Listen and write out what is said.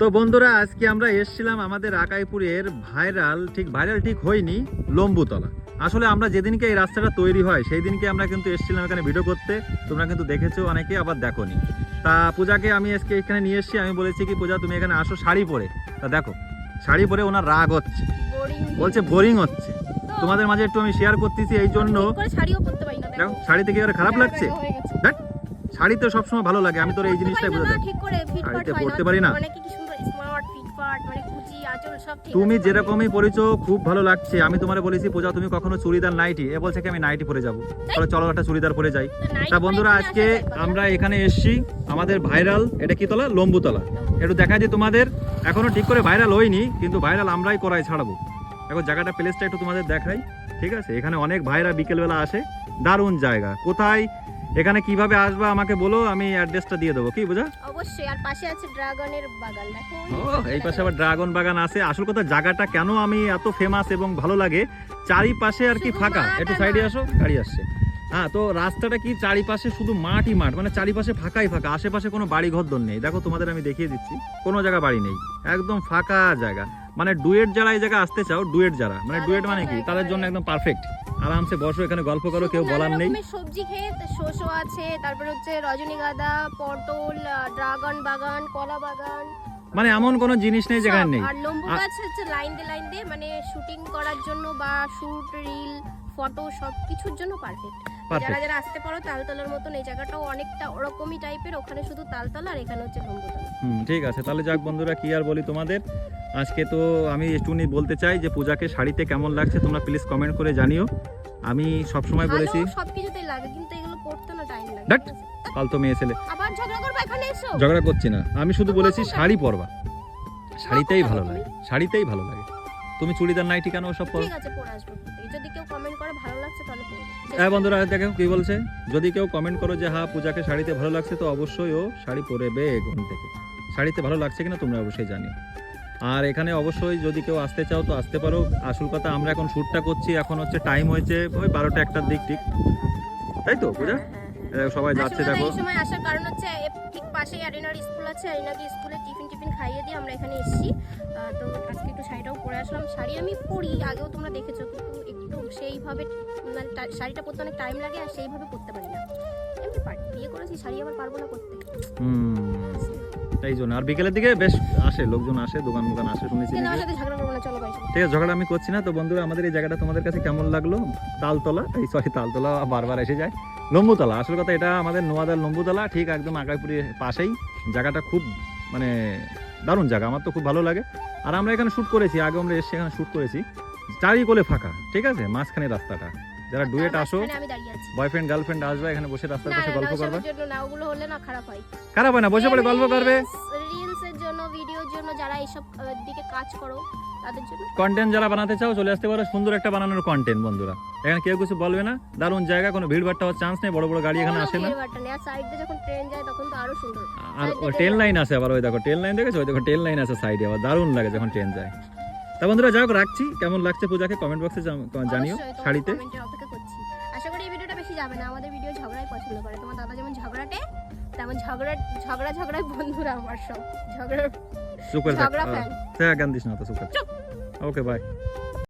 তো বন্ধুরা আজকে আমরা এসেছিলাম আমাদের আকাইপুরের ভাইরাল ঠিক ভাইরাল ঠিক হয়নি লম্বুতলা। আসলে আমরা যেদিনকে এই রাস্তাটা তৈরি হয় সেই দিনকে আমরা কিন্তু এসেছিলাম এখানে ভিডিও করতে। তোমরা কিন্তু দেখেছ অনেকে আবার দেখোনি। তা পূজাকে আমি আজকে এখানে নিয়ে এসেছি। আমি বলেছি কি পূজা তুমি এখানে আসো শাড়ি পরে। তা দেখো শাড়ি পরে ওনার রাগ হচ্ছে। বলছে বোরিং হচ্ছে। তোমাদের মাঝে একটু আমি শেয়ার করতেছি এই জন্য। দেখো শাড়িতে কি খারাপ লাগছে? গেছে। দেখ শাড়িতে সবসময় ভালো লাগে। আমি তোর এই জিনিসটাই বোঝাতে শাড়িতে পরতে পারি না। মানে কুচি আঁচল সব ঠিক তুমি যেরকমই পরিচো খুব ভালো লাগছে। আমি তোমারে বলেছি পূজা তুমি কখনো চুড়িদার নাইটি এ বলছে কি আমি নাইটি পরে যাব। তাহলে চলো একটা চুড়িদার পরে যাই। তা বন্ধুরা আজকে। আমরা এখানে এসেছি আমাদের ভাইরাল এটা কি তলা? লম্বুতলা। একটু দেখা যায় তোমাদের এখনও ঠিক করে ভাইরাল হয়নি কিন্তু ভাইরাল আমরাই করাই ছাড়াবো। এখন জায়গাটা প্লেসটা একটু তোমাদের দেখাই ঠিক আছে? এখানে অনেক ভাইরা বিকেলবেলা আসে দারুণ জায়গা। কোথায়? এখানে কীভাবে আসবা আমাকে বলো আমি অ্যাড্রেসটা দিয়ে দেবো। কি বুঝা? অবশ্যই আর পাশে আছে ড্রাগনের বাগান দেখো। ও এই পাশে আবার ড্রাগন বাগান আছে। আসল কথা জায়গাটা কেন আমি এত ফেমাস এবং ভালো লাগে? চারিপাশে আর কি ফাঁকা? একটু সাইডে আসো গাড়ি আসছে। হ্যাঁ তো রাস্তাটা কি চারিপাশে শুধু মাঠই মাঠ? মানে চারিপাশে ফাঁকাই ফাঁকা আশেপাশে কোনো বাড়ি ঘর দর নেই। দেখো তোমাদের আমি দেখিয়ে দিচ্ছি। কোনো জায়গা বাড়ি নেই একদম ফাঁকা জায়গা। মানে ডুয়েট যারা এই জায়গায় আসতে চাও ডুয়েট যারা। মানে ডুয়েট মানে কি? তাদের জন্য একদম পারফেক্ট আরামসে বসো এখানে গল্প করো কেউ বলার নেই। সবজি ক্ষেত শস্য আছে তারপর হচ্ছে রজনীগন্ধা পটল ড্রাগন বাগান কলা বাগান। মানে এমন কোনো জিনিস নেই যেখানে নেই। আর লম্বু গাছ হচ্ছে লাইন দিয়ে লাইন দিয়ে মানে শুটিং করার জন্য বা শুট রিল ফটো সব কিছুর জন্য পারফেক্ট যারা যারা আসতে পারো তালতলার মতন এই জায়গাটাও অনেকটা ওরকমই টাইপের ওখানে শুধু তালতলা আর এখানে হচ্ছে লম্বুতলা। হুম ঠিক আছে। তাহলে যাক বন্ধুরা কি আর বলি তোমাদের? আজকে তো আমি একটুখানি বলতে চাই যে পূজাকে শাড়িতে কেমন লাগছে তোমরা প্লিজ কমেন্ট করে জানিও। আমি সবসময় বলেছি ভালো সবকিছুতেই লাগে কিন্তু এগুলো পড়তে না টাইম লাগে ধ্যাৎ। ঠিক পালতো মেয়ে ছেলে। আবার ঝগড়া করবে এখানে এসো? ঝগড়া করছি না। আমি শুধু বলেছি শাড়ি পরবা। শাড়িতেই ভালো লাগে। শাড়িতেই ভালো লাগে। তুমি চুড়িদার নাইটি কেন ওসব পরো? ঠিক আছে পড়ে আসব যদি কেউ কমেন্ট করে ভালো লাগছে তাহলে হ্যাঁ বন্ধুরা দেখো কি বলছে? যদি কেউ কমেন্ট করো যে হ্যাঁ পূজাকে শাড়িতে ভালো লাগছে তো অবশ্যই ও শাড়ি পরেবে এখন থেকে। শাড়িতে ভালো লাগছে কিনা তোমরা অবশ্যই জানিও। আর এখানে অবশ্যই যদি কেউ আসতে চাও তো আসতে পারো। আসল কথা আমরা এখন শ্যুটটা করছি এখন হচ্ছে টাইম হয়েছে ওই বারোটা একটার দিক ঠিক? তাই তো পূজা? সবাই যাচ্ছে দেখো। এই সময় আসার কারণ হচ্ছে ঠিক পাশেই আরিনার স্কুল আছে আরিনাকে স্কুলে টিফিন টিফিন খাইয়ে দিয়ে আমরা এখানে এসেছি। তো আজকে একটু শাড়িটাও পরে আসলাম। শাড়ি আমি পরি আগেও তোমরা দেখেছ কিন্তু একটু সেইভাবে মানে শাড়িটা পরতে অনেক টাইম লাগে আর সেইভাবে পরতে পারি না। এমনি পারি বিয়ে করেছি শাড়ি আবার পারব না করতে হুম। এই জন্য আর বিকেলের দিকে বেশ আসে লোকজন আসে দোকান দোকান আসে শুনেছি ঠিক আছে ঝগড়া আমি করছি না। তো বন্ধুরা আমাদের এই জায়গাটা তোমাদের কাছে কেমন লাগল? তালতলা এই সরি তালতলা বারবার এসে যায়। লম্বুতলা আসল কথা এটা আমাদের নোয়াদার লম্বুতলা ঠিক একদম আগাইপুরের পাশেই। জায়গাটা খুব মানে দারুণ জায়গা আমার তো খুব ভালো লাগে। আর আমরা এখানে শ্যুট করেছি আগে আমরা এসে এখানে শ্যুট করেছি। চারিকোলে ফাঁকা ঠিক আছে? মাঝখানে রাস্তাটা। যারা ডুয়েট আসো বয়ফ্রেন্ড গার্লফ্রেন্ড আসবে এখানে বসে রাস্তার পাশে গল্প করবে। না ওগুলো হলে না খারাপ হয়। খারাপ হয় না বসে পড়ে গল্প করবে। রিলস এর জন্য ভিডিওর জন্য যারা এইসব দিকে কাজ করো কন্টেন্ট যারা বানাতে চাও চলে আসতে পারো সুন্দর একটা বানানোর কন্টেন্ট বন্ধুরা। এখানে কেউ কিছু বলবে না দারুণ জায়গা কোনো ভিড় ভাট্টা হওয়ার চান্স নেই বড় বড় গাড়ি এখানে আসে না। আর ট্রেন লাইন আছে আবার ওই দেখো ট্রেন লাইন দেখেছ? ওই দেখো ট্রেন লাইন আছে সাইডে আবার দারুণ লাগে যখন ট্রেন যায়। তা বন্ধুরা যাই হোক রাখছি। কেমন লাগছে পূজাকে? কমেন্ট বক্সে জানিও শাড়িতে। অপেক্ষা করছি। আশা করি এই ভিডিওটা বেশি যাবে না। আমাদের ভিডিও ঝগড়াই পছন্দ করে। তোমার দাদা যেমন ঝগড়াটে তেমন ঝগড়া ঝগড়া ঝগড়ায় বন্ধুরা আমার সব। ঝগড়া সুপার ঝগড়া ফ্যান হ্যাঁ গান দিস না তো সুপার ওকে বাই